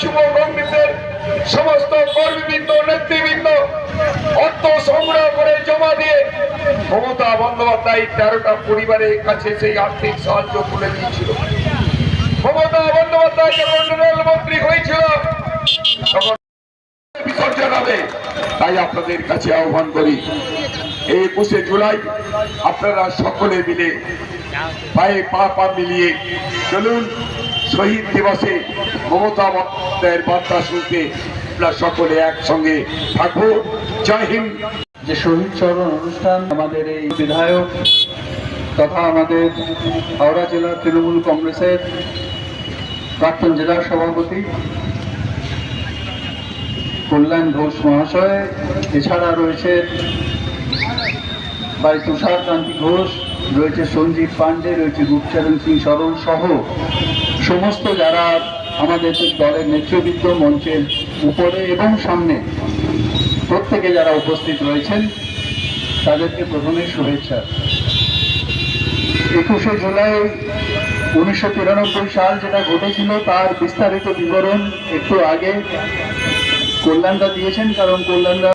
যুব কংগ্রেসের সমস্ত কর্মীবৃন্দ, নেতৃবৃন্দ, অর্থ সংগ্রহ করে জমা দিয়ে মমতা বন্দ্যোপাধ্যায় তেরোটা পরিবারের কাছে সেই আর্থিক সাহায্য তুলে দিয়েছিল। মমতা বন্দ্যোপাধ্যায় যখন রেলমন্ত্রী হয়েছিল তখন বিসর্জন হবে, তাই আপনাদের কাছে আহ্বান করি। এই একুশে জুলাই আপনারা সকলে মিলে পায়ে পা পা মিলিয়ে চলুন, শহীদ দিবসে মমতা বন্দ্যোপাধ্যায়ের বার্তা শুনতে আমরা সকলে একসঙ্গে থাকব। জয় হিন্দ। যে শহীদ চরণ অনুষ্ঠান আমাদের এই বিধায়ক তথা আমাদের হাওড়া জেলা তৃণমূল কংগ্রেসের প্রাক্তন জেলা সভাপতি কল্যাণ ঘোষ মহাশয়, এছাড়া রয়েছে ভাই তুষার কান্তি ঘোষ, রয়েছে সঞ্জীব পান্ডে, রয়েছে রূপচরণ সিং সরণ সহ সমস্ত যারা আমাদের দলের নেতৃবৃন্দ মঞ্চের উপরে এবং সামনে প্রত্যেকে যারা উপস্থিত রয়েছেন, তাদেরকে প্রথমে শুভেচ্ছা। একুশে জুলাই উনিশশো তিরানব্বই সাল যেটা ঘটেছিল, তার বিস্তারিত বিবরণ একটু আগে কল্যাণদা দিয়েছেন, কারণ কল্যাণদা